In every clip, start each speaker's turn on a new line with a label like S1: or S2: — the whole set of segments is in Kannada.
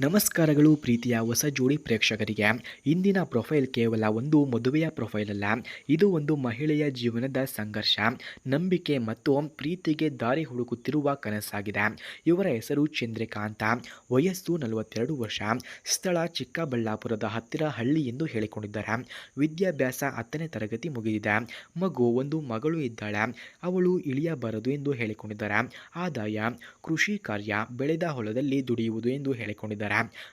S1: ನಮಸ್ಕಾರಗಳು ಪ್ರೀತಿಯ ಹೊಸ ಜೋಡಿ ಪ್ರೇಕ್ಷಕರಿಗೆ. ಇಂದಿನ ಪ್ರೊಫೈಲ್ ಕೇವಲ ಒಂದು ಮದುವೆಯ ಪ್ರೊಫೈಲ್ ಅಲ್ಲ, ಇದು ಒಂದು ಮಹಿಳೆಯ ಜೀವನದ ಸಂಘರ್ಷ. ನಂಬಿಕೆ ಮತ್ತು ಪ್ರೀತಿಗೆ ದಾರಿ ಹುಡುಕುತ್ತಿರುವ ಕನಸಾಗಿದೆ. ಇವರ ಹೆಸರು ಚಂದ್ರಕಾಂತ ವಯಸ್ಸು ನಲವತ್ತೆರಡು ವರ್ಷ. ಸ್ಥಳ ಚಿಕ್ಕಬಳ್ಳಾಪುರದ ಹತ್ತಿರ ಹಳ್ಳಿ ಎಂದು ಹೇಳಿಕೊಂಡಿದ್ದಾರೆ. ವಿದ್ಯಾಭ್ಯಾಸ ಹತ್ತನೇ ತರಗತಿ ಮುಗಿದಿದೆ. ಮಗು ಒಂದು ಮಗಳು ಇದ್ದಾಳೆ. ಅವಳು ಇಳಿಯಬಾರದು ಎಂದು ಹೇಳಿಕೊಂಡಿದ್ದಾರೆ. ಆದಾಯ, ಕೃಷಿ ಕಾರ್ಯ, ಬೆಳೆದ ಹೊಲದಲ್ಲಿ ದುಡಿಯುವುದು ಎಂದು ಹೇಳಿಕೊಂಡಿದ್ದಾರೆ.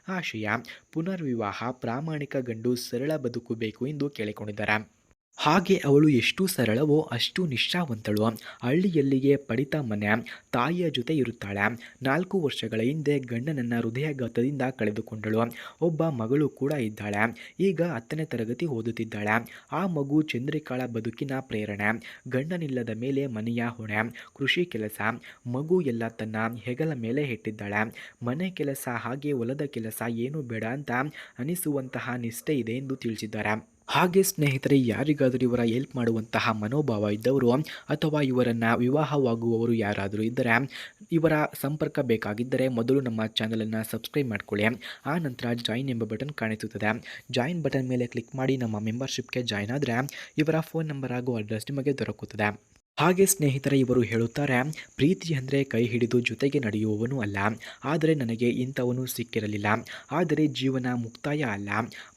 S1: ಆಶಯ ಪುನರ್ವಿವಾಹ ಪ್ರಾಮಾಣಿಕ ಗಂಡು ಸರಳ ಬದುಕು ಬೇಕು ಎಂದು ಕೇಳಿಕೊಂಡಿದ್ದಾರೆ. ಹಾಗೆ ಅವಳು ಎಷ್ಟು ಸರಳವೋ ಅಷ್ಟು ನಿಷ್ಠಾವಂತಳು. ಹಳ್ಳಿಯಲ್ಲಿಗೆ ಪಡಿತ ಮನೆ. ತಾಯಿಯ ಜೊತೆ ಇರುತ್ತಾಳೆ. ನಾಲ್ಕು ವರ್ಷಗಳ ಹಿಂದೆ ಗಂಡನನ್ನ ಹೃದಯಾಘಾತದಿಂದ ಕಳೆದುಕೊಂಡಳು. ಒಬ್ಬ ಮಗಳು ಕೂಡ ಇದ್ದಾಳೆ. ಈಗ ಹತ್ತನೇ ತರಗತಿ ಓದುತ್ತಿದ್ದಾಳೆ. ಆ ಮಗು ಚಂದ್ರಿಕಾಳ ಬದುಕಿನ ಪ್ರೇರಣೆ. ಗಂಡನಿಲ್ಲದ ಮೇಲೆ ಮನೆಯ ಹೊಣೆ. ಕೃಷಿ ಕೆಲಸ. ಮಗು ಎಲ್ಲ ತನ್ನ ಹೆಗಲ ಮೇಲೆ ಇಟ್ಟಿದ್ದಾಳೆ ಮನೆ ಕೆಲಸ ಹಾಗೆ ಹೊಲದ ಕೆಲಸ ಏನು ಬೇಡ ಅಂತ ಅನಿಸುವಂತಹ ನಿಷ್ಠೆ ಇದೆ ಎಂದು ತಿಳಿಸಿದ್ದಾರೆ. ಹಾಗೆ ಸ್ನೇಹಿತರೆ, ಯಾರಿಗಾದರೂ ಇವರ ಹೆಲ್ಪ್ ಮಾಡುವಂತಹ ಮನೋಭಾವ ಇದ್ದವರು ಅಥವಾ ಇವರನ್ನು ವಿವಾಹವಾಗುವವರು ಯಾರಾದರೂ ಇದ್ದರೆ, ಇವರ ಸಂಪರ್ಕ ಬೇಕಾಗಿದ್ದರೆ ಮೊದಲು ನಮ್ಮ ಚಾನಲನ್ನು ಸಬ್ಸ್ಕ್ರೈಬ್ ಮಾಡಿಕೊಳ್ಳಿ. ಆ ನಂತರ ಜಾಯಿನ್ ಎಂಬ ಬಟನ್ ಕಾಣಿಸುತ್ತದೆ. ಜಾಯಿನ್ ಬಟನ್ ಮೇಲೆ ಕ್ಲಿಕ್ ಮಾಡಿ ನಮ್ಮ ಮೆಂಬರ್ಶಿಪ್ಗೆ ಜಾಯಿನ್ ಆದರೆ, ಇವರ ಫೋನ್ ನಂಬರ್ ಹಾಗೂ ಅಡ್ರೆಸ್ ನಿಮಗೆ ದೊರಕುತ್ತದೆ. ಹಾಗೆ ಸ್ನೇಹಿತರೆ, ಇವರು ಹೇಳುತ್ತಾರೆ, ಪ್ರೀತಿ ಅಂದರೆ ಕೈ ಹಿಡಿದು ಜೊತೆಗೆ ನಡೆಯುವವನು ಅಲ್ಲ. ಆದರೆ ನನಗೆ ಇಂಥವನು ಸಿಕ್ಕಿರಲಿಲ್ಲ. ಆದರೆ ಜೀವನ ಮುಕ್ತಾಯ ಅಲ್ಲ.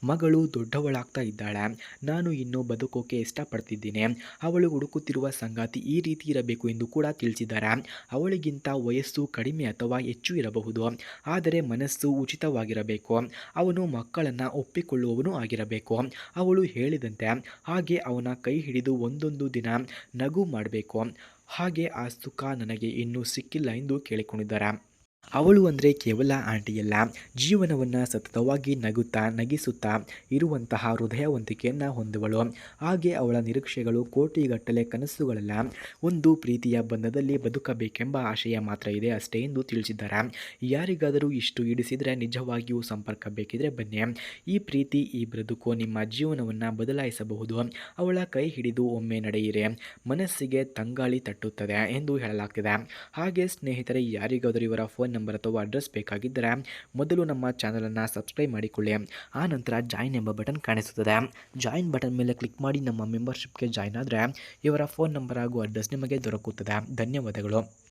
S1: ಮಗಳು ದೊಡ್ಡವಳಾಗ್ತಾ ಇದ್ದಾಳೆ. ನಾನು ಇನ್ನೂ ಬದುಕೋಕೆ ಇಷ್ಟಪಡ್ತಿದ್ದೀನಿ. ಅವಳು ಹುಡುಕುತ್ತಿರುವ ಸಂಗಾತಿ ಈ ರೀತಿ ಇರಬೇಕು ಎಂದು ಕೂಡ ತಿಳಿಸಿದ್ದಾರೆ. ಅವಳಿಗಿಂತ ವಯಸ್ಸು ಕಡಿಮೆ ಅಥವಾ ಹೆಚ್ಚು ಇರಬಹುದು. ಆದರೆ ಮನಸ್ಸು ಉಚಿತವಾಗಿರಬೇಕು. ಅವನು ಮಕ್ಕಳನ್ನು ಒಪ್ಪಿಕೊಳ್ಳುವವನು ಆಗಿರಬೇಕು. ಅವಳು ಹೇಳಿದಂತೆ, ಹಾಗೆ ಅವನ ಕೈ ಹಿಡಿದು ಒಂದೊಂದು ದಿನ ನಗು ಮಾಡಬೇಕು. ಹಾಗೆ ಆ ಸುಖ ನನಗೆ ಇನ್ನೂ ಸಿಕ್ಕಿಲ್ಲ ಎಂದು ಕೇಳಿಕೊಂಡಿದ್ದಾರೆ. ಅವಳು ಅಂದರೆ ಕೇವಲ ಆಂಟಿಯಲ್ಲ. ಜೀವನವನ್ನು ಸತತವಾಗಿ ನಗುತ್ತಾ, ನಗಿಸುತ್ತಾ ಇರುವಂತಹ ಹೃದಯವಂತಿಕೆಯನ್ನು ಹೊಂದುವಳು. ಹಾಗೆ ಅವಳ ನಿರೀಕ್ಷೆಗಳು ಕೋಟಿಗಟ್ಟಲೆ ಕನಸುಗಳಲ್ಲ. ಒಂದು ಪ್ರೀತಿಯ ಬಂಧದಲ್ಲಿ ಬದುಕಬೇಕೆಂಬ ಆಶಯ ಮಾತ್ರ ಇದೆ ಅಷ್ಟೇ ಎಂದು ತಿಳಿಸಿದ್ದಾರೆ. ಯಾರಿಗಾದರೂ ಇಷ್ಟು ಇಡಿಸಿದರೆ ನಿಜವಾಗಿಯೂ ಸಂಪರ್ಕ ಬೇಕಿದ್ರೆ ಬನ್ನಿ. ಈ ಪ್ರೀತಿ, ಈ ಬದುಕು ನಿಮ್ಮ ಜೀವನವನ್ನು ಬದಲಾಯಿಸಬಹುದು. ಅವಳ ಕೈ ಹಿಡಿದು ಒಮ್ಮೆ ನಡೆಯಿರಿ. ಮನಸ್ಸಿಗೆ ತಂಗಾಳಿ ತಟ್ಟುತ್ತದೆ ಎಂದು ಹೇಳಲಾಗ್ತಿದೆ. ಹಾಗೆ ಸ್ನೇಹಿತರೆ, ಯಾರಿಗಾದರೂ ಇವರ ಫೋನ್ ನಂಬರ್ ಅಥವಾ ಅಡ್ರೆಸ್ ಬೇಕಾಗಿದ್ದರೆ ಮೊದಲು ನಮ್ಮ ಚಾನಲನ್ನು ಸಬ್ಸ್ಕ್ರೈಬ್ ಮಾಡಿಕೊಳ್ಳಿ. ಆ ನಂತರ ಜಾಯಿನ್ ಎಂಬ ಬಟನ್ ಕಾಣಿಸುತ್ತದೆ. ಜಾಯಿನ್ ಬಟನ್ ಮೇಲೆ ಕ್ಲಿಕ್ ಮಾಡಿ ನಮ್ಮ ಮೆಂಬರ್ಶಿಪ್ಗೆ ಜಾಯಿನ್ ಆದರೆ ಇವರ ಫೋನ್ ನಂಬರ್ ಹಾಗೂ ಅಡ್ರೆಸ್ ನಿಮಗೆ ದೊರಕುತ್ತದೆ. ಧನ್ಯವಾದಗಳು.